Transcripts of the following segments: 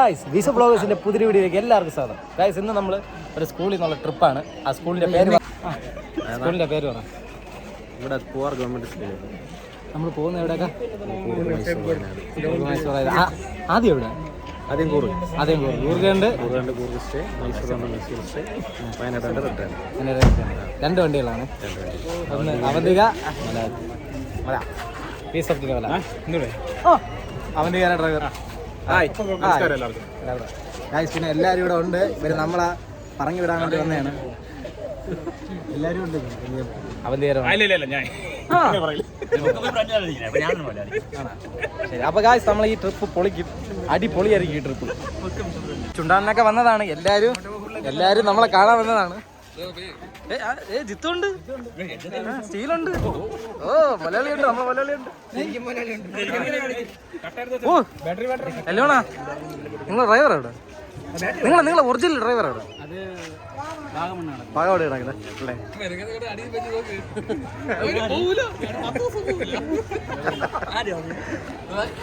Guys visa ബ്ലോഗേഴ്സിന്റെ പുതിയ വീഡിയോയിലേക്ക് എല്ലാവർക്കും സ്വാഗതം. ഗായ്സ് ഇന്ന് നമ്മൾ ഒരു സ്കൂളിൽ നിന്നുള്ള ട്രിപ്പാണ്. ആ സ്കൂളിന്റെ പേര് സ്കൂളിന്റെ പേര് പറ. ഇവിടെ പൂവാർ ഗവൺമെന്റ് സ്കൂളിൽ നമ്മൾ പോകുന്ന എവിടെയൊക്കെ? ആദ്യം എവിടെ? ആദ്യം കൂറ് ആദ്യം കൂറ് കൂറുകണ്ട് Coorg stay Mysore Mysore stay Wayanad return രണ്ട് വണ്ടികളാണ്. ഒന്ന് അവന്തിക മല പീസ് ഓഫ് മല അവന്തികാര എല്ലാവർക്കും. ഗായ്സ് പിന്നെ എല്ലാവരും ഇവിടെ ഉണ്ട്. ഇവർ നമ്മളെ പറഞ്ഞു വിടാൻ വേണ്ടി വന്നതാണ്. ഉണ്ട് അവന്തികാരം ശരി അപ്പൊ ഗായ്സ് നമ്മൾ ഈ ട്രിപ്പ് പൊളിക്കും. അടിപൊളിയായിരിക്കും ഈ ട്രിപ്പ് ചുണ്ടാനൊക്കെ വന്നതാണ്. എല്ലാരും എല്ലാരും നമ്മളെ കാണാൻ വന്നതാണ്. ജിത്തുണ്ട്? സ്റ്റീലുണ്ട്. ഓ മലയാളിയുണ്ട് നമ്മ മലയാളിയുണ്ട്. ഓ അല്ലോണാ നിങ്ങൾ ഡ്രൈവർ എവിടെ? നിങ്ങൾ നിങ്ങളെ ഒറിജിനൽ ഡ്രൈവർ എവിടെ?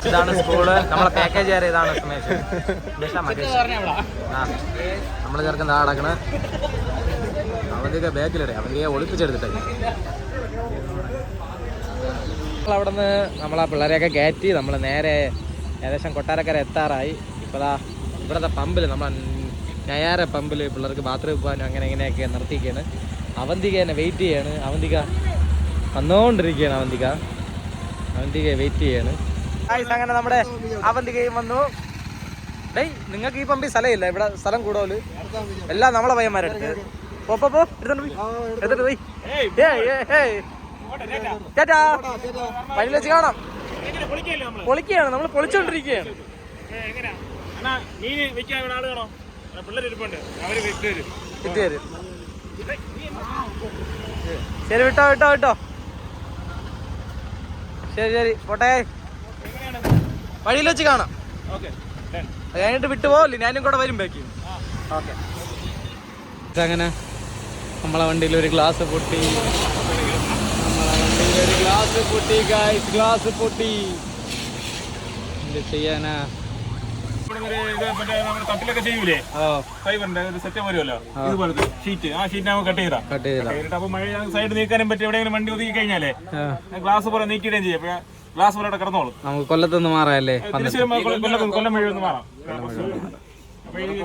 ഇതാണ് സ്കൂൾ നമ്മളെ പാക്കേജ് ആരെ ഇതാണ് സുമേഷ്. ചേർക്കുന്ന. ആ നമ്മൾ അവന്തിയൊക്കെ ബാക്കിലിടെ. അവന്തിയെ ഒളിപ്പിച്ചെടുത്തിട്ടേ. അവിടെ നിന്ന് നമ്മളാ പിള്ളേരെയൊക്കെ കയറ്റി നമ്മൾ നേരെ ഏകദേശം കൊട്ടാരക്കര എത്താറായി. ഇപ്പോഴാ ഇവിടുത്തെ പമ്പിൽ നമ്മൾ നയാര പമ്പിൽ പിള്ളേർക്ക് ബാത്റൂമിൽ പോകാനും അങ്ങനെ ഇങ്ങനെയൊക്കെ നിർത്തിയിരിക്കുകയാണ് അവന്തിക എന്നെ വെയിറ്റ് ചെയ്യാണ്. അവന്തിക വന്നുകൊണ്ടിരിക്കുകയാണ് അവന്തിക. അവന്തിക വെയിറ്റ് ചെയ്യാണ്. അങ്ങനെ നമ്മുടെ അവന്തികയും വന്നു. ഡേയ് നിങ്ങൾക്ക് ഈ പമ്പിൽ സ്ഥലമില്ല. ഇവിടെ സ്ഥലം കൂടുതൽ എല്ലാം നമ്മളെ പയ്യന്മാരെടുത്ത്. പോ പോ പോ എടുത്തോണ്ട് പോയി. എടുത്തോണ്ട് പോയി. ഏയ്, ഏയ്, ഏയ്. ടാറ്റാ വഴിയിൽ വെച്ച് കാണാം. പൊളിക്കുകയാണ് നമ്മൾ പൊളിച്ചോണ്ടിരിക്കുകയാണ്. ശരി വിട്ടോ വിട്ടോ വിട്ടോ. ശരി ശരി പോട്ടെ. വഴിയിൽ വെച്ച് കാണാം. കഴിഞ്ഞിട്ട് വിട്ടുപോകില്ല ഞാനും കൂടെ വരും ബാക്കി ഓക്കെ. അങ്ങനെ നമ്മളെ വണ്ടിയിൽ ഒരു ഗ്ലാസ് പൊട്ടി. നമ്മളെ വണ്ടിയിൽ ഒരു ഗ്ലാസ് പൊട്ടി ഗായ്സ് ഗ്ലാസ് പൊട്ടി. എന്ത് ചെയ്യാനാ? തട്ടിലൊക്കെ ചെയ്യൂലേ? ഫൈബറിന്റെ ഒരു സെറ്റ് വരുമല്ലോ? ഇതുപോലത്തെ ഷീറ്റ് ആ ഷീറ്റ് നമുക്ക് കട്ട് ചെയ്താ. കട്ട് ചെയ്തില്ല കട്ട് ചെയ്തിട്ട് അപ്പൊ മഴ സൈഡ് നീക്കാനും പറ്റും. എവിടെയെങ്കിലും വണ്ടി ഒതുക്കി കഴിഞ്ഞാലേ? ഗ്ലാസ് പോലെ നീക്കിയിടുകയും ചെയ്യും. ഗ്ലാസ് പോലെ അവിടെ കിടന്നോളും. നമുക്ക് കൊല്ലത്തുനിന്ന് മാറാല്ലേ അല്ലേ? കൊല്ലം കൊല്ലം- മഴ വഴി ഒന്ന് മാറാം.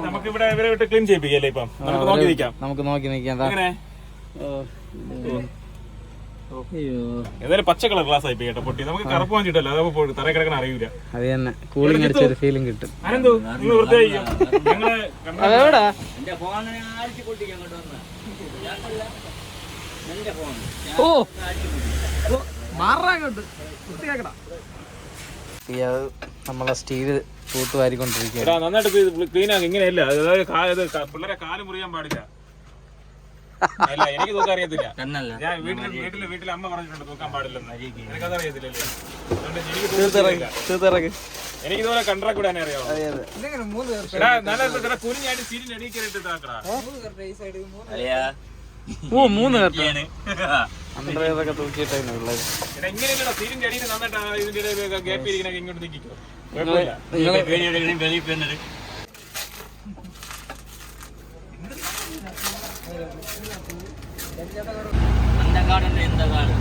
നമുക്ക് ഇവിടെ ഇവരെ വിട്ട് ക്ലീൻ ചെയ്യിപ്പിക്കല്ലേ ഇപ്പം? നമുക്ക് നോക്കി നിൽക്കാം. നമുക്ക് നോക്കി നിൽക്കാം. അങ്ങനെ ഏതായാലും പച്ച കളർ ഗ്ലാസ് ആയി കേട്ടോ പൊട്ടി. നമുക്ക് കറുപ്പ് വാങ്ങിയിട്ടല്ലോ അതപ്പോ പോയി തറ കിടക്കാൻ അറിയില്ല അത് തന്നെ. കൂളിംഗ് അടിച്ചൊരു ഫീലിംഗ് കിട്ടും. അനന്തു നിങ്ങൾ ചെയ്യും ഞങ്ങൾ അതെവിടാ? ഓ. മാറാങ്ങോട്ട് നമ്മളെ സ്റ്റീൽ തൂത്തുവാരിക്കൊണ്ടിരിക്കുക വാരിക്കൊണ്ടിരിക്കുക നന്നായിട്ട് ക്ലീൻ ആക്കി. ഇങ്ങനെയല്ല പിള്ളേരെ കാൽ മുറിയാൻ പാടില്ല. അല്ല എനിക്ക് അറിയത്തില്ല. ഞാൻ വീട്ടിൽ വീട്ടിൽ വീട്ടിൽ അമ്മ പറഞ്ഞിട്ടുണ്ട് തൂക്കാൻ പാടില്ലെന്ന്. എനിക്കത് അറിയത്തില്ലല്ലേ? അതുകൊണ്ട് എനിക്ക് തൂക്കിയിട്ടില്ല. തീർത്തിറങ്ങി എനിക്ക് ഇതുപോലെ കണ്ടറ കൂടാനേ അറിയാവൂ? എടാ നല്ല ഓ മൂന്ന് കേട്ടോ അണ്ടറൊക്കെ തൂക്കിയിട്ടാണ് ഉള്ളത് എടാ ഇങ്ങനെയല്ലടാ തിരിഞ്ഞ് അടിയിൽ നന്നായിട്ട് ആ ഇതിന്റെ ഇടയിൽ ഗ്യാപ്പ് ഇരിക്കണ ഇങ്ങോട്ട് നീക്കിക്കോ കുഴപ്പമില്ല அந்த காடு இந்த காடு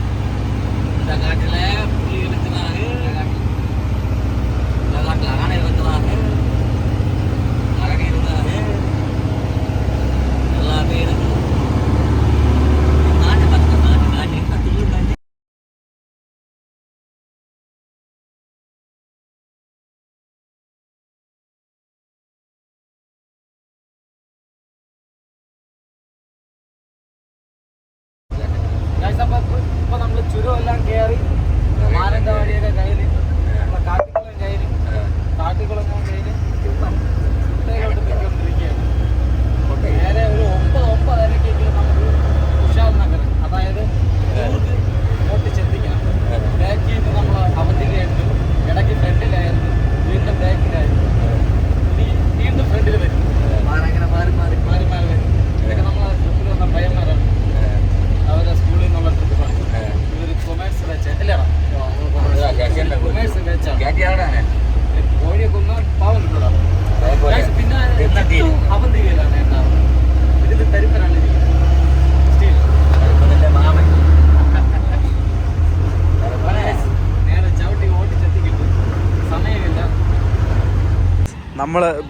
இந்த காட்டுல புலி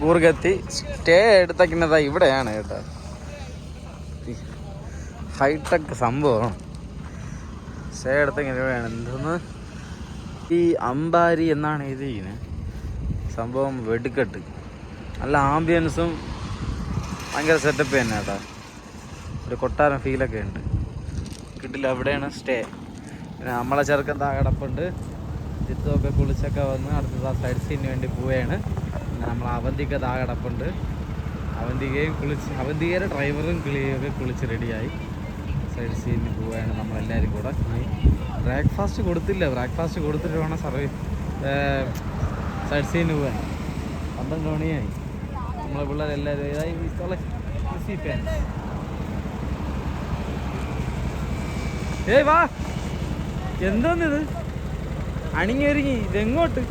കൂർഗെത്തി സ്റ്റേ എടുത്തേക്കുന്നത് ഇവിടെയാണ് കേട്ടോ. ഹൈടെക് സംഭവമാണ് സ്റ്റേ എടുത്തേക്കുന്നത് ഇവിടെയാണ്. എന്തെന്ന്? ഈ അമ്പാരി എന്നാണ് എഴുതിയിരിക്കുന്നത്. സംഭവം വെടിക്കെട്ട്. നല്ല ആംബിയൻസും ഭയങ്കര സെറ്റപ്പ് തന്നെ കേട്ടോ. ഒരു കൊട്ടാരം ഫീലൊക്കെ ഉണ്ട്. കിട്ടില്ല അവിടെയാണ് സ്റ്റേ. പിന്നെ നമ്മളെ ചെറുക്കൻ താ കിടപ്പുണ്ട്. ജിത്തൊക്കെ കുളിച്ചൊക്കെ വന്ന് അടുത്ത സൈഡ് സീനു വേണ്ടി പോവുകയാണ്. നമ്മൾ അവന്തിക താ കിടപ്പുണ്ട്. അവന്തികയും കുളിച്ച് അവന്തികയുടെ ഡ്രൈവറും കിളിയൊക്കെ കുളിച്ച് റെഡിയായി സൈഡ് സീനിൽ പോവുകയാണ് നമ്മളെല്ലാവരും കൂടെ. ബ്രേക്ക്ഫാസ്റ്റ് കൊടുത്തില്ല ബ്രേക്ക്ഫാസ്റ്റ് കൊടുത്തിട്ട് വേണം സർവീസ് സൈഡ് സീനിൽ പോവാൻ. പന്ത്രണ്ട് മണിയായി. നമ്മളെ പിള്ളേരെല്ലാവരും ഇതായി ഏയ് വാ! എന്തോന്നിത്? അണിങ്ങി ഒരുങ്ങി ഇതെങ്ങോട്ട്?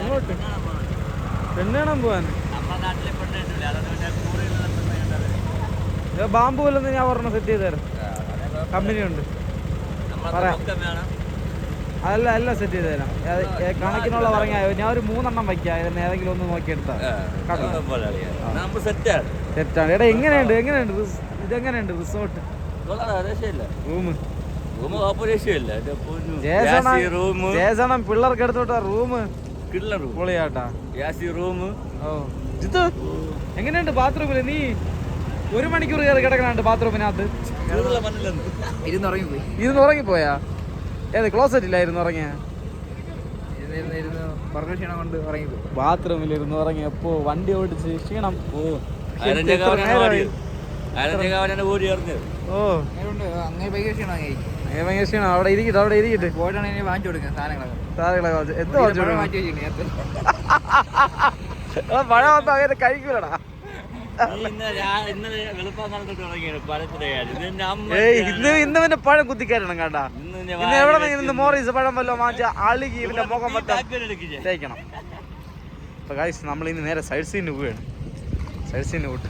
എങ്ങോട്ട്? പെണ്ണുണ്ടത് പോവാൻ? ബാമ്പു വല്ലതും ഞാൻ പറഞ്ഞു സെറ്റ് ചെയ്ത് തരാം. കമ്പനി ഉണ്ട് അല്ല പറയാം. അല്ല സെറ്റ് ചെയ്ത് തരാം. കണക്കിനുള്ള പറഞ്ഞ ഞാൻ ഒരു മൂന്നെണ്ണം വയ്ക്കാം. ഏതെങ്കിലും ഒന്ന് നമ്മൾ സെറ്റാണ് എടാ എങ്ങനെയുണ്ട്? എങ്ങനെയുണ്ട്? ഇതെങ്ങനെയുണ്ട്? റിസോർട്ട്? റൂം. Room room. പിള്ളേർക്ക് എടുത്തോട്ടാ റൂം. റൂം ഓ. ജിത്തു എങ്ങനെയുണ്ട് ബാത്റൂമിൽ നീ ഒരു മണിക്കൂർ കയറി കിടക്കണുണ്ട് ബാത്റൂമിനകത്ത് പോയി ഇരുന്ന് ഉറങ്ങിപ്പോയാ. ഏത് ക്ലോസറ്റ് ഇല്ലായിരുന്നു ഉറങ്ങിയ? ബാത്റൂമിൽ ഇരുന്ന് ക്ഷീണം ഉറങ്ങി എപ്പോ ബാത്റൂമിൽ ഇരുന്ന് ഉറങ്ങിയപ്പോ വണ്ടി ഓടിച്ച് ക്ഷീണം. ഓ. ഓ. അങ്ങനെ ഭയങ്കര ക്ഷീണമായി ഏ, ഭയങ്കര ക്ഷീണം അവിടെ ഇരിക്കട്ടെ അവിടെ ഇരിക്കട്ടെ. പോയിട്ടാണെങ്കിൽ വാങ്ങിച്ചു കൊടുക്കാം സാധനങ്ങളൊക്കെ. സാധനങ്ങളൊക്കെ വാങ്ങിച്ചു. എന്ത് വാങ്ങിച്ചു കൊടുക്കണം? മാറ്റി വെച്ചിട്ടുണ്ട് നേരത്തെ എടാ, മഴ വന്നാ അങ്ങനെ കഴിക്കൂലടാ. ഇന്ന് ഇന്ന് പിന്നെ പഴം കുത്തിക്കയറ്റണം കേട്ടാ ഇന്ന് എവിടെ നിന്ന് മോറീസ് പഴം വല്ലോ വാങ്ങിച്ച അളുകി ഇവന്റെ മുഖം മൊത്തം തേക്കണം. അപ്പൊ ഗൈസ് നമ്മൾ ഇന്ന് നേരെ സൈഡ് സീന് പോവുകയാണ് സൈഡ് സീന് പോട്ട്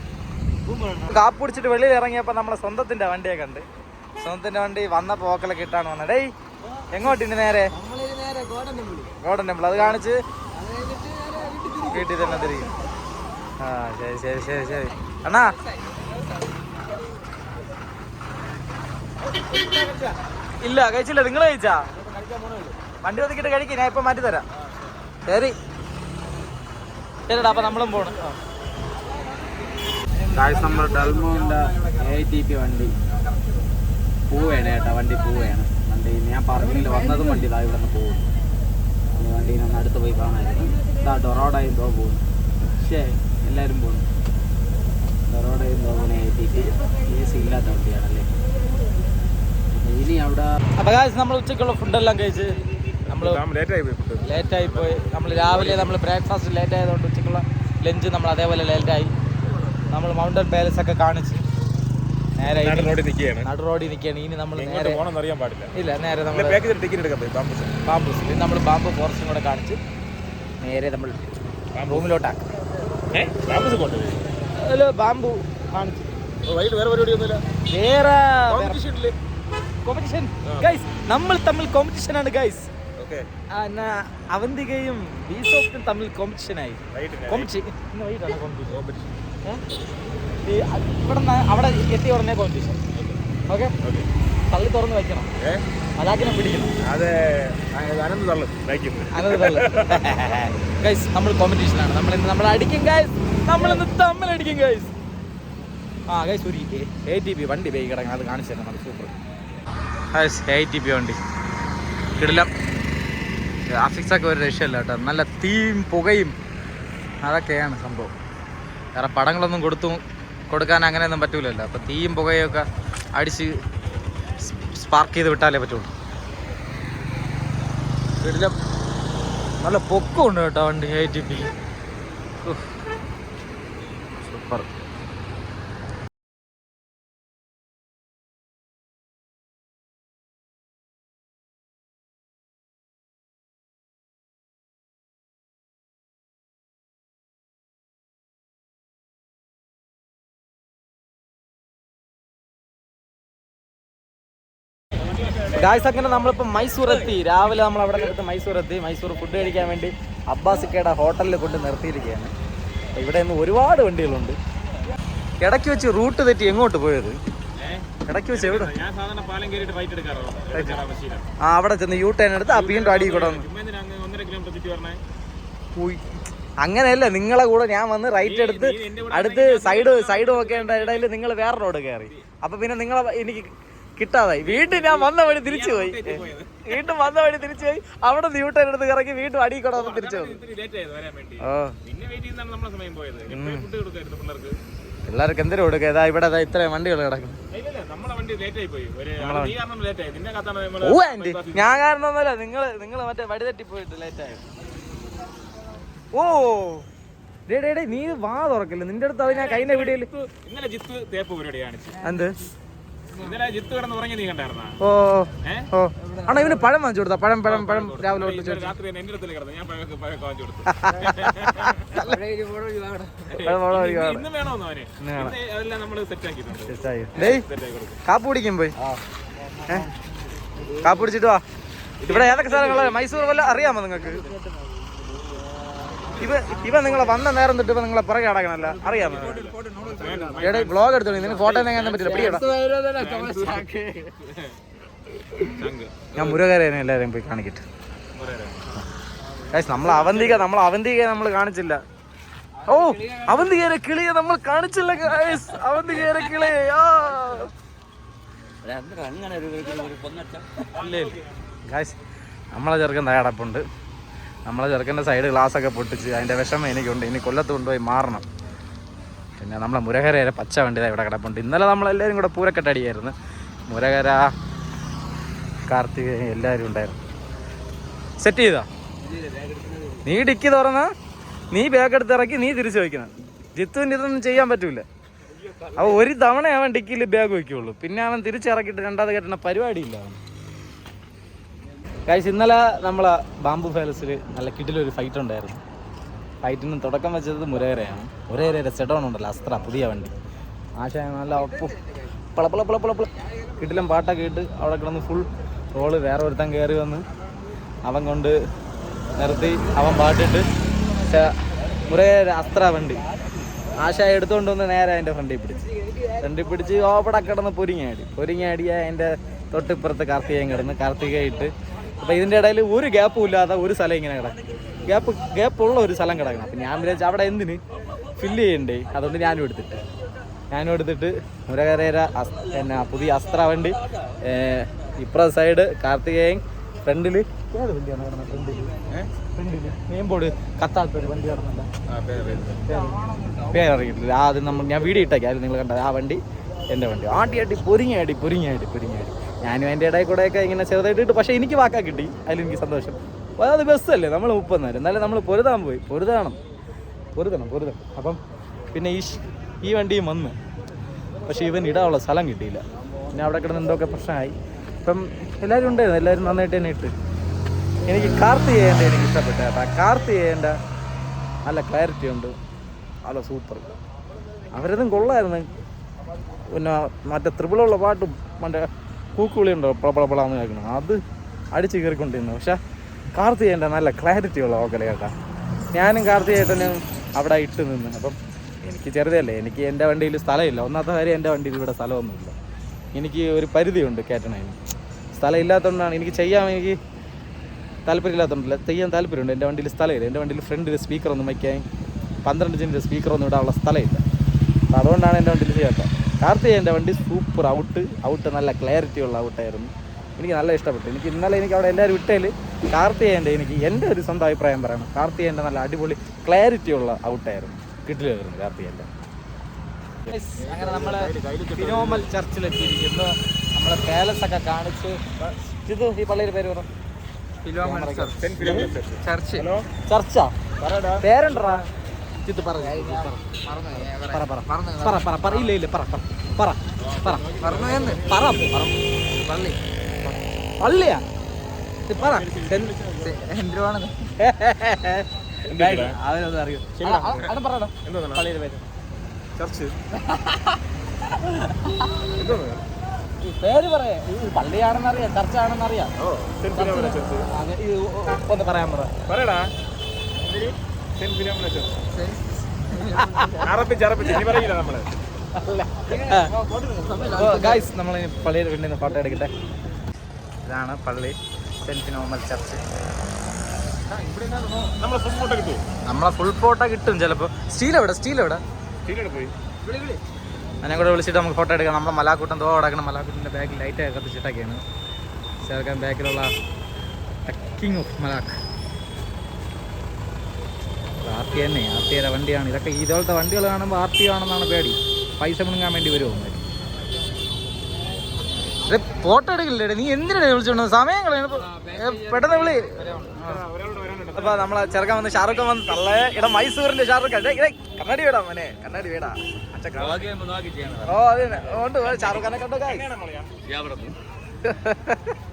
കാപ്പ് പിടിച്ചിട്ട് വെളിയിൽ ഇറങ്ങിയപ്പോൾ നമ്മളെ സ്വന്തത്തിന്റെ വണ്ടിയെ കണ്ട്. സ്വന്തത്തിന്റെ വണ്ടി വന്ന പോക്കലൊക്കെ ഇട്ടാണ് വന്നത്. ഡേയ് എങ്ങോട്ട് ഇനി നേരെ? Golden temple. അത് കാണിച്ച്. വീട്ടിൽ തന്നെ തിരികെ ആ ശരി ശരി ശരി ശരി. അണ്ണാ. ഇല്ല കഴിച്ചില്ല. നിങ്ങൾ കഴിച്ചാ? വണ്ടി ഒതുക്കിട്ട് കഴിക്കും. ഞാൻ ഇപ്പൊ മാറ്റി തരാം. ശരി. ശരിടാ അപ്പൊ നമ്മളും പോണ്. നമ്മൾ ഡൽമോന്റെ എ ടി പി വണ്ടി. പോവുകയാണ് ചേട്ടാ വണ്ടി പോവുകയാണ് വണ്ടി ഞാൻ പറഞ്ഞില്ല വന്നതും വണ്ടി ഇതാ ഇവിടെ നിന്ന് പോകും വണ്ടി വണ്ടീനെ ഒന്ന് അടുത്ത് പോയി കാണാമായിരുന്നു ഇതാ ഡൊറോഡായി എന്തോ പോകുന്നു പക്ഷേ എല്ലാവരും പോകുന്നു ഡൊറോഡായി എന്തോ പോകുന്ന എത്തിയിട്ട് എ സി ഇല്ലാത്ത വണ്ടിയാണല്ലേ. ഇനി അവിടെ അപ്പോൾ നമ്മൾ ഉച്ചയ്ക്കുള്ള ഫുഡെല്ലാം കഴിച്ച് നമ്മൾ ലേറ്റ് ആയി പോയി ഫുഡ് ലേറ്റായി പോയി. നമ്മൾ രാവിലെ നമ്മൾ ബ്രേക്ക്ഫാസ്റ്റ് ലേറ്റ് ആയതുകൊണ്ട് ഉച്ചയ്ക്കുള്ള ലഞ്ച് നമ്മൾ അതേപോലെ ലേറ്റായി നമ്മൾ മൗണ്ടൻ പാലസ് ഒക്കെ കാണിച്ച് നേരെ റോഡിൽ നിൽക്കുകയാണ്. നടു റോഡിൽ നിൽക്കുകയാണ്. ഇനി നമ്മൾ നേരെ പോകണമെന്ന് അറിയാൻ പാടില്ല. ഇല്ല നേരെ നമ്മൾ പാക്കേജ് ടിക്കറ്റ് എടുക്കാൻ ബാംബൂസ് ബാംബൂസ് ഇനി നമ്മൾ ബാംബു ഫോറസ്റ്റും കൂടെ കാണിച്ച് നേരെ നമ്മൾ റൂമിലോട്ടാക്കും. ബാംബൂസ് കൊണ്ടുപോയി. അതിൽ ബാംബു കാണിച്ച്. വൈകിട്ട് വേറെ പരിപാടിയൊന്നുമില്ല വേറെ കോമ്പറ്റീഷൻ ഗൈസ് നമ്മൾ തമ്മിൽ കോമ്പറ്റീഷൻ ആണ് ഗൈസ് അവന്തികയും ബീസോഫ്റ്റും തമ്മിൽ കോമ്പറ്റീഷൻ ആയി. കോമ്പറ്റീഷൻ ഈ ഇവിടെ നിന്ന് അവിടെ എത്തിയ ഉടനെ കോൺഫ്യൂഷൻ ഓക്കെ തള്ളി തുറന്ന് വയ്ക്കണം. അലാക്കിനെ പിടിക്കണം. അതെ അനന്ത് തള്ളു. ഗൈസ് നമ്മൾ കോമ്പറ്റീഷനാണ് നമ്മൾ ഇന്ന് നമ്മൾ അടിക്കും ഗൈസ് നമ്മൾ ഇന്ന് തമ്മിൽ അടിക്കും ഗൈസ് ആ ഗൈസ് ഒരു എ ടി പി വണ്ടി പോയി കിടക്കണം. അത് കാണിച്ചു തരണം super guys A T P വണ്ടി. കിടലം. ഗ്രാഫിക്സ് ഒക്കെ ഒരു രക്ഷയില്ല കേട്ടോ. നല്ല തീയും പുകയും. അതൊക്കെയാണ് സംഭവം. വേറെ പടങ്ങളൊന്നും കൊടുത്തു കൊടുക്കാൻ അങ്ങനെയൊന്നും പറ്റൂലല്ലോ. അപ്പോൾ തീയും പുകയും ഒക്കെ അടിച്ച് സ്പാർക്ക് ചെയ്ത് വിട്ടാലേ പറ്റുള്ളൂ. വീട്ടിലെ നല്ല പൊക്കമുണ്ട് കേട്ടോ വണ്ടി A T P super. Guys അങ്ങനെ നമ്മളിപ്പോൾ മൈസൂർ എത്തി. രാവിലെ നമ്മൾ അവിടെ നിർത്തി മൈസൂർ എത്തി. മൈസൂർ ഫുഡ് കഴിക്കാൻ വേണ്ടി അബ്ബാസിക്കയുടെ ഹോട്ടലിൽ കൊണ്ട് നിർത്തിയിരിക്കുകയാണ്. ഇവിടെ നിന്ന് ഒരുപാട് വണ്ടികളുണ്ട്. ഇടയ്ക്ക് വെച്ച് റൂട്ട് തെറ്റി എങ്ങോട്ട് പോയത്? ഇടയ്ക്ക് വെച്ച് എവിടെ? ആ അവിടെ ചെന്ന് യൂ ടേൺ എടുത്ത് ആ വീണ്ടും അടി കൂടെ. അങ്ങനെയല്ല നിങ്ങളെ കൂടെ ഞാൻ വന്ന് റൈറ്റ് എടുത്ത് അടുത്ത് സൈഡ് സൈഡ് നോക്കേണ്ട ഇടയിൽ നിങ്ങൾ വേറെ റോഡ് കയറി. അപ്പൊ പിന്നെ നിങ്ങളെ എനിക്ക് കിട്ടാതായി. വീണ്ടും ഞാൻ വന്ന വഴി തിരിച്ചു പോയി. വീണ്ടും വന്ന വഴി തിരിച്ചു പോയി. അവിടെ ന്യൂട്ടൻ എടുത്ത് ഇറങ്ങി വീണ്ടും അടി കൂടെ വന്ന് തിരിച്ചു വന്നു പിള്ളേർക്ക്. എന്തിനു കൊടുക്കുക? ഇതാ ഇവിടെ ഇത്ര വണ്ടികൾ കിടക്കും ഞാൻ കാരണം ഓ ആന്റി. ഞാൻ കാരണമൊന്നുമല്ല നിങ്ങൾ നിങ്ങൾ മറ്റേ വടി തെറ്റി പോയിട്ട് ലേറ്റ് ആയി? ഓ. ഡേ ഡേ നീ വാ തുറക്കില്ല? നിന്റെ അടുത്ത് അത് ഞാൻ കഴിഞ്ഞ വീഡിയോയിൽ ജിത്ത് ഇന്നലെ ജിത്ത് തേപ്പ് പരിപാടി കാണിച്ചു. എന്ത്? ഓ. ഓ. ആണോ ഇവന് പഴം വാങ്ങിച്ചു കൊടുത്താ? പഴം പഴം പഴം രാവിലെ കാപ്പ് കുടിക്കും പോയി? കാപ്പ് കുടിച്ചിട്ട് വാ. ഇവിടെ ഏതൊക്കെ സ്ഥലങ്ങളാണ് മൈസൂർ വല്ല അറിയാമോ നിങ്ങൾക്ക്? ഇവ ഇവ നിങ്ങളെ വന്ന നേരം തൊട്ട് ഇവ നിങ്ങളെ പുറകെ അടക്കണല്ല അറിയാമോ? എടേ ബ്ലോഗ് എടുത്തോളി. നിനക്ക് ഫോട്ടോ എങ്ങനെ പറ്റില്ല. പിടിയടാ. ഞാൻ മുരുകരേനെ എല്ലാവരെയും പോയി കാണിക്കട്ടെ. നമ്മൾ അവന്തിക നമ്മൾ അവന്തിക നമ്മൾ കാണിച്ചില്ല. ഓ അവന്തികേരെ കിളിയെ നമ്മൾ കാണിച്ചില്ല. അവന്തികേരെ കിളിയെ. നമ്മളെ ചെറുക്കൻ തയ്യാറപ്പുണ്ട് നമ്മളെ ചെറുക്കന്റെ സൈഡ് ഗ്ലാസ് ഒക്കെ പൊട്ടിച്ച് അതിന്റെ വിഷമം എനിക്കുണ്ട്. ഇനി കൊല്ലത്ത് കൊണ്ടുപോയി മാറണം. പിന്നെ നമ്മളെ മുരകരയുടെ പച്ച വണ്ടി ഇവിടെ കിടപ്പുണ്ട്. ഇന്നലെ നമ്മളെല്ലാവരും കൂടെ പൂരക്കെട്ടടിയായിരുന്നു. മുരകര കാർത്തിക എല്ലാവരും ഉണ്ടായിരുന്നു. സെറ്റ് ചെയ്താ? നീ ഡിക്കി തുറന്ന നീ ബാഗ് എടുത്ത് ഇറക്കി നീ തിരിച്ചു വയ്ക്കണം ജിത്തുവിന്റെ ഇതൊന്നും ചെയ്യാൻ പറ്റൂല. അവ ഒരു തവണ അവൻ ഡിക്കിയിൽ ബാഗ് വയ്ക്കുള്ളൂ പിന്നെ അവൻ തിരിച്ചിറക്കിയിട്ട് രണ്ടാമത് കെട്ടണ പരിപാടിയില്ല അവൻ കാഴ്ച ഇന്നലെ നമ്മളെ ബാംബു പാലസിൽ നല്ല കിട്ടിലൊരു ഫൈറ്റ് ഉണ്ടായിരുന്നു. ഫൈറ്റിന് തുടക്കം വെച്ചത് മുരേരയാണ്. മുരേരയുടെ സെഡോൺ ഉണ്ടല്ലോ അസ്ത്ര പുതിയ വണ്ടി. ആശ നല്ല ഒപ്പു പിളപ്പിള പിള പിള കിട്ടിലും പള. പാട്ടൊക്കെ ഇട്ട് അവിടെ കിടന്ന് ഫുൾ റോൾ വേറെ ഒരുത്തൻ കയറി വന്ന് അവൻ കൊണ്ട് നിർത്തി അവൻ പാട്ടിട്ട് മുരേര അസ്ത്ര വണ്ടി. ആശ എടുത്തുകൊണ്ട് വന്ന് നേരെ അതിന്റെ ഫ്രണ്ടിൽ പിടിച്ച്. ഫ്രണ്ടിൽ പിടിച്ച് ഓപ്പടെ കിടന്ന് പൊരിങ്ങാടി പൊരിങ്ങാടിയ അതിന്റെ തൊട്ടിപ്പുറത്ത് കാർത്തികയും കിടന്ന് കാർത്തിക ഇട്ട് അപ്പോൾ ഇതിന്റെ ഇടയിൽ ഒരു ഗ്യാപ്പും ഇല്ലാത്ത ഒരു സ്ഥലം ഇങ്ങനെ കിടക്കും. ഗ്യാപ്പ് ഗ്യാപ്പുള്ള ഒരു സ്ഥലം കിടക്കണം. അപ്പം ഞാൻ വിചാരിച്ചു അവിടെ എന്തിന്? ഫില്ല് ചെയ്യണ്ടേ? അതുകൊണ്ട് ഞാനും എടുത്തിട്ട്. ഞാനും എടുത്തിട്ട് മുരകരേര അസ്- പിന്നെ പുതിയ അസ്ത്ര വണ്ടി ഇപ്പുറ സൈഡ് കാർത്തികേയൻ ഫ്രണ്ടിൽ ഏത് വണ്ടിയാണ് കിടന്നത് ഫ്രണ്ടിൽ ഫ്രണ്ടിൽ മെയിൻ ബോർഡ് കത്താത്തൊരു വണ്ടി കിടന്നുണ്ട് പേരറിയിട്ടില്ല ആദ്യം നമ്മൾ ഞാൻ വീഡിയോ ഇട്ടേക്കാം. നിങ്ങൾ കണ്ടത് ആ വണ്ടി എന്റെ വണ്ടി. ആട്ടി ആട്ടി പൊരിങ്ങാടി പൊരിങ്ങാടി പൊരിങ്ങാടി ഞാനും എന്റെ ഇടയിൽ കൂടെയൊക്കെ ഇങ്ങനെ ചെറുതായിട്ട് പക്ഷേ എനിക്ക് വാക്കാ കിട്ടി. അതിലെനിക്ക് സന്തോഷം. അത് ബസ്സല്ലേ? നമ്മൾ മുപ്പത്തിനാല് എന്നാലും നമ്മൾ പൊരുതാൻ പോയി. പൊരുതാണം. പൊരുതണം പൊരുതണം. അപ്പം പിന്നെ ഈ ഈ വണ്ടിയും വന്ന്. പക്ഷേ ഇവൻ ഇടാനുള്ള സ്ഥലം കിട്ടിയില്ല. പിന്നെ അവിടെ കിടന്ന് എന്തൊക്കെ പ്രശ്നമായി. ഇപ്പം എല്ലാവരും ഉണ്ടായിരുന്നു. എല്ലാവരും നന്നായിട്ട് തന്നെ ഇട്ട്. എനിക്ക് കാർത്തികേയന്റെ എനിക്ക് ഇഷ്ടപ്പെട്ട കേട്ടോ. കാർത്തികേയന്റെ നല്ല ക്ലാരിറ്റി ഉണ്ട്. നല്ല സൂപ്പർ. അവരതും കൊള്ളായിരുന്നു. പിന്നെ മറ്റേ ത്രിപിളുള്ള പാട്ടും മറ്റേ കൂക്കുവിളി ഉണ്ടോ പളപ്പളപ്പളാന്ന് കേൾക്കണം അത് അടിച്ച് കയറിക്കൊണ്ടിരുന്നു പക്ഷെ കാർത്തികേന്റെ നല്ല ക്ലാരിറ്റി ഉള്ള ഓക്കല കേട്ടാ. ഞാനും കാർത്തികേട്ടനും അവിടെ ഇട്ട് നിന്ന്. അപ്പം എനിക്ക് ചെറുതല്ലേ. എനിക്ക് എന്റെ വണ്ടിയിൽ സ്ഥലമില്ല. ഒന്നാമത്തെ കാര്യം എന്റെ വണ്ടിയിൽ ഇവിടെ സ്ഥലമൊന്നുമില്ല. എനിക്ക് ഒരു പരിധിയുണ്ട് കയറ്റണതിന് സ്ഥലം ഇല്ലാത്തതുകൊണ്ടാണ് എനിക്ക് ചെയ്യാൻ എനിക്ക് താല്പര്യമില്ലാത്തതുകൊണ്ടല്ല ചെയ്യാൻ താല്പര്യമുണ്ട്. എന്റെ വണ്ടിയിൽ സ്ഥലമില്ല. എന്റെ വണ്ടിയിൽ ഫ്രണ്ടിൽ സ്പീക്കർ ഒന്നും വയ്ക്കാൻ പന്ത്രണ്ട് സ്പീക്കർ ഒന്നും ഇടാനുള്ള സ്ഥലമില്ല. അതുകൊണ്ടാണ് എന്റെ വണ്ടിയിൽ ചെയ്യാത്തത്. കാർത്തിക എന്റെ വണ്ടി സൂപ്പർ ഔട്ട് ഔട്ട് നല്ല ക്ലാരിറ്റി ഉള്ള ഔട്ടായിരുന്നു എനിക്ക് നല്ല ഇഷ്ടപ്പെട്ടു. എനിക്ക് ഇന്നലെ എനിക്ക് അവിടെ എല്ലാവരും വിട്ടതിൽ കാർത്തികേന്റെ എനിക്ക് എന്റെ ഒരു സ്വന്തം അഭിപ്രായം പറയണം. കാർത്തികേന്റെ നല്ല അടിപൊളി ക്ലാരിറ്റി ഉള്ള ഔട്ടായിരുന്നു കിട്ടില്ലായിരുന്നു കാർത്തികേന്റെ അങ്ങനെ നമ്മൾ ഫിനോമൽ ചർച്ചിലെത്തിയിരിക്കുന്നു നമ്മളെ പാലസ് ഒക്കെ കാണിച്ച് ഇത് ഈ പള്ളിയുടെ പേര് പറഞ്ഞു ചർച്ച് ചർച്ച പേരുണ്ടറാ ചിത്ത് പറ പറ പറ. പറ പറ പറ ഇല്ല ഇല്ല പറ പറ. പറ പറ. പറ പള്ളി. പള്ളിയാ? ഇത് അറിയും. പറയണം പള്ളിയുടെ പേര്. ചർച്ച്. പേര് പറയേ. ഇത് പള്ളിയാണെന്നറിയാം ചർച്ച. ആണെന്നറിയാം ഇത് ഒന്ന് പറയാൻ പറ. പറയടാ. ഗായ്സ് നമ്മൾ പള്ളിയിൽ വീട്ടിൽ നിന്ന് ഫോട്ടോ എടുക്കട്ടെ. ഇതാണ് പള്ളി. സെന്റ് നോർമൽ ചർച്ച് നമ്മളെ ഫുൾ ഫോട്ടോ കിട്ടും ചിലപ്പോൾ സ്റ്റീൽ എവിടെ? സ്റ്റീൽ എവിടെ? അതിനെ കൂടെ വിളിച്ചിട്ട് നമുക്ക് ഫോട്ടോ എടുക്കാം. നമ്മളെ മലാക്കൂട്ടം തോ അടക്കണം മലാക്കൂട്ടിന്റെ ബാക്കിൽ ലൈറ്റ് കത്തിച്ചിട്ടൊക്കെയാണ്. ചേർക്കാൻ ബാക്കിലുള്ള കിങ് ഓഫ് മലാക്ക് ആർ ടി തന്നെ ആർ ടിയുടെ വണ്ടിയാണ്. ഇതൊക്കെ ഇതുപോലത്തെ വണ്ടികൾ കാണുമ്പോൾ ആർ ടി ആണെന്നാണ് പേടി. പൈസ മുടങ്ങാൻ വേണ്ടി വരുമോ ഫോട്ടോ എടുക്കില്ലേ നീ എന്തിനാണ് വിളിച്ചോണ്ട്? സമയം കളയാണ് പെട്ടെന്ന് വിളി. അപ്പൊ നമ്മളെ ചെറുക്കൻ വന്ന് ഷാറുഖ് ഖാൻ വന്ന് തള്ളേ. ഇട മൈസൂരിന്റെ ഷാറുഖ് ഖാൻ കണ്ണാടി വീടാ മോനെ കണ്ണാടി വീടാ. ഓ അതെ ഷാറുഖാനെ ഉണ്ട് ഷാറുഖ് ഖാനെ കണ്ടോ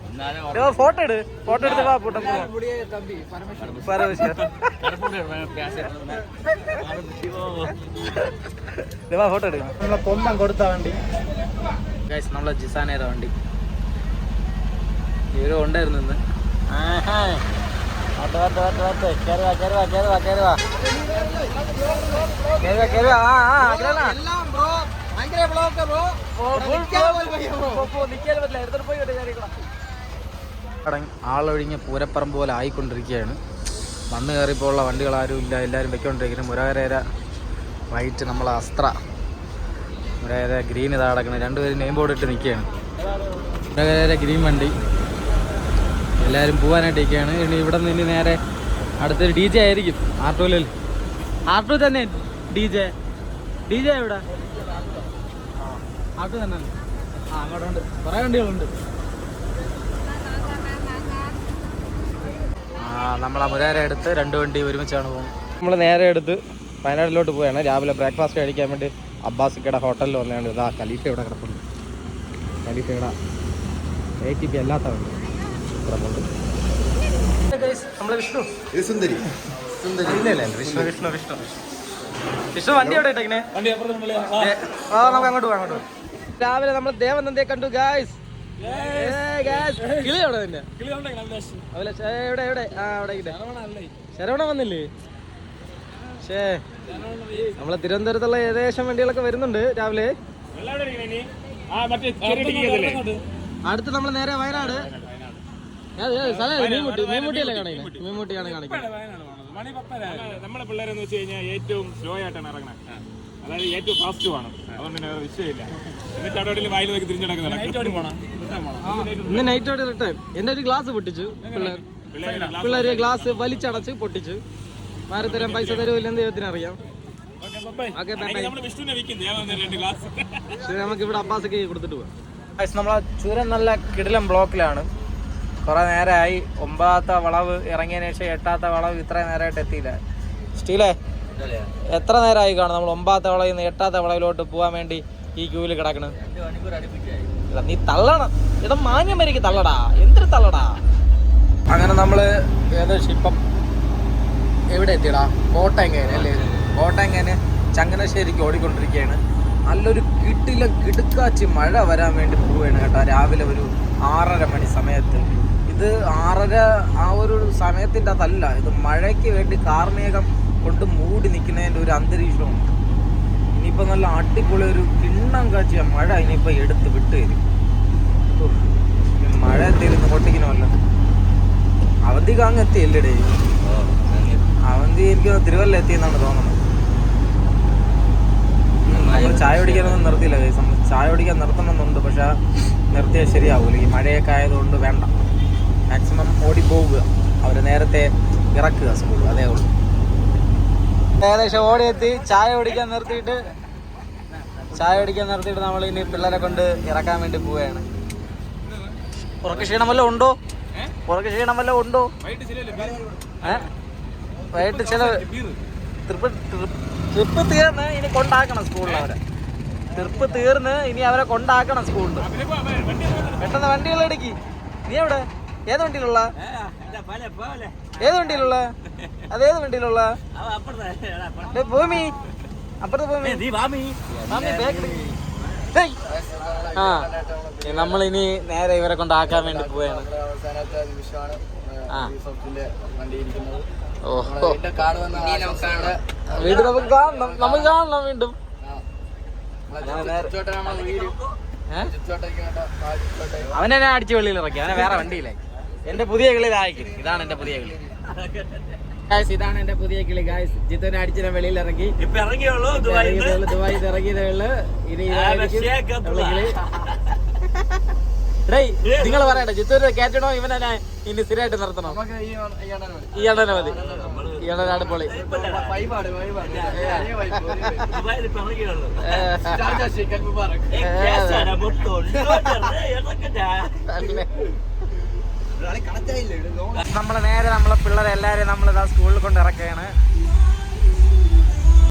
ഫോട്ടോ എടു ഫോട്ടോ എടുത്ത് വാ പൂട്ടം പരമേശ്വർ വാ. ഫോട്ടോ എടുക്കാം നമ്മളെ കൊമ്പം കൊടുത്ത വണ്ടി. ഗൈസ് നമ്മളെ ജിസാനേര വണ്ടി. ഇവരും ഉണ്ടായിരുന്നു ഇന്ന്. വരട്ടെ, വരട്ടെ, വരട്ടെ, വരട്ടെ. കേറി വാ. കേറി വാ, കേറി വാ. ആ, ആ, full പോ, പോ, പോ, നിക്കാൻ പറ്റില്ല. എടുത്തോണ്ട് പോയി വിട്, കേറിക്കോളാം. അടങ്ങി ആളൊഴിഞ്ഞ പൂരപ്പറമ്പ് പോലെ ആയിക്കൊണ്ടിരിക്കുകയാണ്. വന്ന് കയറിയപ്പോൾ ഉള്ള വണ്ടികൾ ആരും ഇല്ല. എല്ലാവരും വെക്കൊണ്ടിരിക്കുന്നു മുരകരേര വൈറ്റ് നമ്മളെ അസ്ത്ര. മുരാകര ഗ്രീൻ ഇതാ കിടക്കുന്നത് രണ്ടുപേരും നെയിം ബോർഡ് ഇട്ട് നിൽക്കുകയാണ്. മുരകരേര ഗ്രീൻ വണ്ടി. എല്ലാവരും പോകാനായിട്ട് ഇരിക്കുകയാണ് ഇനി ഇവിടെ നിന്ന് നേരെ അടുത്തൊരു ഡി ജെ ആയിരിക്കും. ആർട്ടോയിൽ ആർട്ടോ തന്നെ. ഡി ജെ ഡി ജെ എവിടെ? ആർട്ടോ തന്നെ ആ അങ്ങോട്ടുണ്ട്. കുറേ വണ്ടികളുണ്ട്. ആ നമ്മൾ മുരാര എടുത്ത് രണ്ട് വണ്ടി ഒരുമിച്ചാണ് പോകുന്നത്. നമ്മൾ നേരെ എടുത്ത് വയനാട്ടിലോട്ട് പോവുകയാണ്. രാവിലെ ബ്രേക്ക്ഫാസ്റ്റ് കഴിക്കാൻ വേണ്ടി അബ്ബാസിക്കയുടെ ഹോട്ടലിൽ വന്നതാണ്. ഇതാ ഖലീഫ ഇവിടെ കിടപ്പുണ്ട്. ഖലീഫ ഇവിടെ എ ടി പി അല്ലാത്തവണ്ട് കിടപ്പുണ്ട് നമ്മളെ വിഷ്ണു. സുന്ദരി. സുന്ദരി. ഇല്ല വിഷ്ണു വിഷ്ണു വിഷ്ണു. വിഷ്ണു വണ്ടി എവിടെ ഇട്ടേക്കണേ? ആ നമുക്ക് അങ്ങോട്ട് പോകാം അങ്ങോട്ട് രാവിലെ നമ്മൾ ദേവനന്ദയെ കണ്ടു ഗായ്സ് കിളി അവിടെ തന്നെ എവിടെ എവിടെ? ആ അവിടെ. ശരവണ വന്നില്ലേ? ഷേ നമ്മളെ തിരുവനന്തപുരത്തുള്ള ഏകദേശം വണ്ടികളൊക്കെ വരുന്നുണ്ട് രാവിലെ. അടുത്ത് നമ്മൾ നേരെ വയനാട്. മീൻമുട്ടിയല്ലേ കാണിക്കുന്നത് മീൻമുട്ടിയാണ് കാണിക്കുന്നത് നമ്മളെ പിള്ളേരെന്ന് വെച്ച് കഴിഞ്ഞാൽ ഏറ്റവും സ്ലോ ആയിട്ടാണ് ഇറങ്ങണത് അതായത് ഏറ്റവും ഫാസ്റ്റ് വേണം അതുകൊണ്ട് തന്നെ വേറെ വിഷയമില്ല. എന്നിട്ട് അവിടെ വായിൽ നോക്കി തിരിഞ്ഞു നടക്കുന്നില്ല ഇന്ന് നൈറ്റ് ഓടി റിട്ടേൺ. എന്റെ ഒരു ഗ്ലാസ് പൊട്ടിച്ചു. പിള്ളേർ പിള്ളേര് ഗ്ലാസ് വലിച്ചടച്ച് പൊട്ടിച്ചു. മാറി തരാൻ പൈസ തരുമില്ലെന്ന് ദൈവത്തിന് അറിയാം ഓക്കെ നമ്മൾ വിഷ്ണുവിനെ വിൽക്കും. ദേവൻ രണ്ട് ഗ്ലാസ് ശരി നമുക്ക് ഇവിടെ അബ്ബാസൊക്കെ കൊടുത്തിട്ട് പോവാം. നമ്മളെ ചുരം നല്ല കിടിലം ബ്ലോക്കിലാണ്. കുറെ നേരമായി ഒമ്പതാമത്തെ വളവ് ഇറങ്ങിയതിന് ശേഷം എട്ടാമത്തെ വളവ് ഇത്ര നേരമായിട്ട് എത്തിയില്ല. സ്റ്റീലേ എത്ര നേരമായി കാണും? നമ്മൾ ഒമ്പതാമത്തെ വളയിൽ നിന്ന് എട്ടാമത്തെ വളയിലോട്ട് പോകാൻ വേണ്ടി ഈ ക്യൂവിൽ കിടക്കണ്. നീ തള്ളണം. ഇട മാന്യം വരയ്ക്ക് തള്ളടാ. എന്തൊരു തള്ളടാ? അങ്ങനെ നമ്മൾ ഏകദേശം ഇപ്പം എവിടെ എത്തിയടാ? കോട്ടയങ്കേന് അല്ലേ? കോട്ടയങ്കേന് ചങ്ങനശ്ശേരിക്ക് ഓടിക്കൊണ്ടിരിക്കുകയാണ്. നല്ലൊരു കിട്ടില കിടുക്കാച്ചി മഴ വരാൻ വേണ്ടി പോവുകയാണ് കേട്ടോ. രാവിലെ ഒരു ആറര മണി സമയത്ത്. ഇത് ആറര ആ ഒരു സമയത്തിന്റെ അതല്ല. ഇത് മഴയ്ക്ക് വേണ്ടി കാർമേഘം കൊണ്ട് മൂടി നിൽക്കുന്നതിന്റെ ഒരു അന്തരീക്ഷമുണ്ട്. ഇനിയിപ്പോൾ നല്ല അടിപൊളി ഒരു കിണ്ണം കാച്ചിയ മഴ ഇനിയിപ്പോൾ എടുത്ത് വിട്ട് തരും മഴ എത്തിയിരുന്നു കൊട്ടിക്കണമല്ല അവധി കാങ്ങ് എത്തിയല്ലേ അവന്തി എനിക്ക് തിരുവല്ല എത്തിയെന്നാണ് തോന്നുന്നത്. നമ്മൾ ചായ കുടിക്കാനൊന്നും നിർത്തിയില്ല. നമ്മൾ ചായ കുടിക്കാൻ നിർത്തണമെന്നുണ്ട് പക്ഷെ നിർത്തിയാൽ ശരിയാവൂല. ഈ മഴയൊക്കെ ആയതുകൊണ്ട് വേണ്ട. മാക്സിമം ഓടിപ്പോവുക അവർ നേരത്തെ ഇറക്കുക സ്കൂൾ അതേ ഉള്ളൂ. ഏകദേശം ഓടിയെത്തി. ചായ കുടിക്കാൻ നിർത്തിയിട്ട് ചായ കുടിക്കാൻ നിർത്തിയിട്ട് നമ്മൾ ഇനി പിള്ളേരെ കൊണ്ട് ഇറക്കാൻ വേണ്ടി പോവുകയാണ്. ഉറക്ക ക്ഷീണം വല്ലതും ഉണ്ടോ? ഉറക്ക ക്ഷീണം വല്ലതും ഉണ്ടോ? വൈകിട്ട് ചില ട്രിപ്പ് ട്രിപ്പ് തീർന്ന് ഇനി കൊണ്ടാക്കണം സ്കൂളിൽ അവരെ. ട്രിപ്പ് തീർന്ന് ഇനി അവരെ കൊണ്ടാക്കണം സ്കൂളിൽ. പെട്ടെന്ന് വണ്ടികൾ എടുക്കി. നീ എവിടെ? ഏത് വണ്ടിയിലുള്ള? ഏത് വണ്ടിയിലുള്ള? അതേത് വണ്ടിയിലുള്ള? ഭൂമി. അപ്പുറത്തെ ഭൂമി. മാമി ബാക്ക് ഇനി ആ നേരെ ഇവരെ കൊണ്ട് ആക്കാൻ വേണ്ടി പോവാണ്. ആ. വീണ്ടും നമുക്ക് കാണണം. നമുക്ക് കാണണം വീണ്ടും. അവനെന്നെ വീട് ആ അടിച്ച് വെളിയിൽ ഇറക്കി. അവനെ വേറെ വണ്ടിയിലായി എന്റെ പുതിയ കിളി ഇതായിരിക്കും ഇതാണ് എന്റെ പുതിയ കിളി. ഗായ്സ് ഇതാണ് എന്റെ പുതിയ കിളി ഗായ്സ് ജിത്തുവിനെ അടിച്ച് ഞാൻ വെളിയിൽ ഇറങ്ങി ഇപ്പൊ ഇറങ്ങിയുള്ളൂ ദുബായിൽ ഇറങ്ങിയതേ ഉള്ളൂ, ഉള്ളു ഇനി ഡേയ് നിങ്ങൾ പറയട്ടെ ജിത്തൂര് കയറ്റണോ ഇവനെ ഞാൻ ഇനി സ്ഥിരമായിട്ട് നിർത്തണോ നമുക്ക് ഈ ഈ അണ്ണനെ മതി. ഈ അണ്ണനെ മതി ഈ നമ്മൾ നേരെ നമ്മളെ പിള്ളേരെ എല്ലാരെയും നമ്മൾ ഇതാ സ്കൂളിൽ കൊണ്ട് ഇറക്കുകയാണ്.